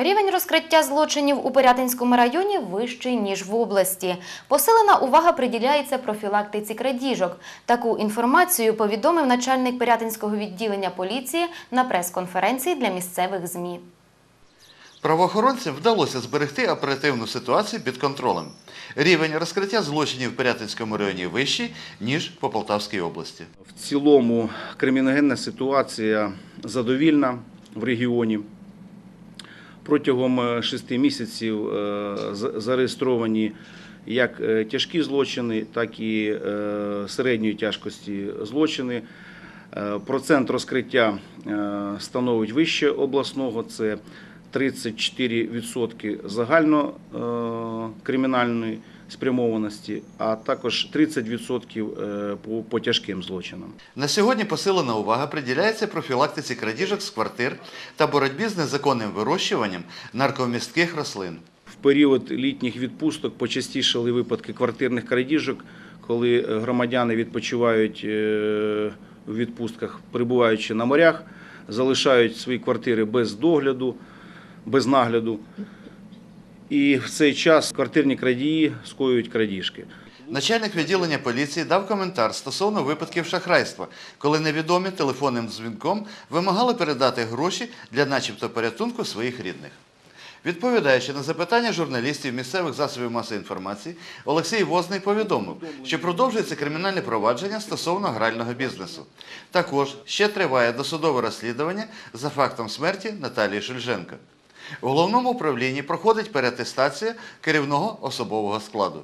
Рівень розкриття злочинів у Пирятинському районі вищий, ніж в області. Посилена увага приділяється профілактиці крадіжок. Таку інформацію повідомив начальник Пирятинського відділення поліції на прес-конференції для місцевих ЗМІ. Правоохоронцям вдалося зберегти оперативну ситуацію під контролем. Рівень розкриття злочинів в Пирятинському районі вищий, ніж по Полтавській області. В цілому криміногенна ситуація задовільна в регіоні. Протягом е, шести місяців е, зареєстровані як е, тяжкі злочини, так і середньої тяжкості злочини. Процент розкриття становить вище обласного. Це 34% загально кримінальної спрямованості, а також 30% е, по, по тяжким злочинам. На сьогодні посилена увага приділяється профілактиці крадіжок з квартир та боротьбі з незаконним вирощуванням наркомістких рослин. В період літніх відпусток почастішали випадки квартирних крадіжок, коли е, громадяни відпочивають е, у відпустках, перебуваючи на морях, залишають свої квартири без догляду, без нагляду. І в цей час квартирні крадії скоюють крадіжки. Начальник відділення поліції дав коментар стосовно випадків шахрайства, коли невідомі телефонним дзвінком вимагали передати гроші для начебто порятунку своїх рідних. Відповідаючи на запитання журналістів місцевих засобів масової інформації, Олексій Возний повідомив, що продовжується кримінальне провадження стосовно грального бізнесу. Також ще триває досудове розслідування за фактом смерті Наталії Шульженко. У головному управлінні проходить переатестація керівного особового складу.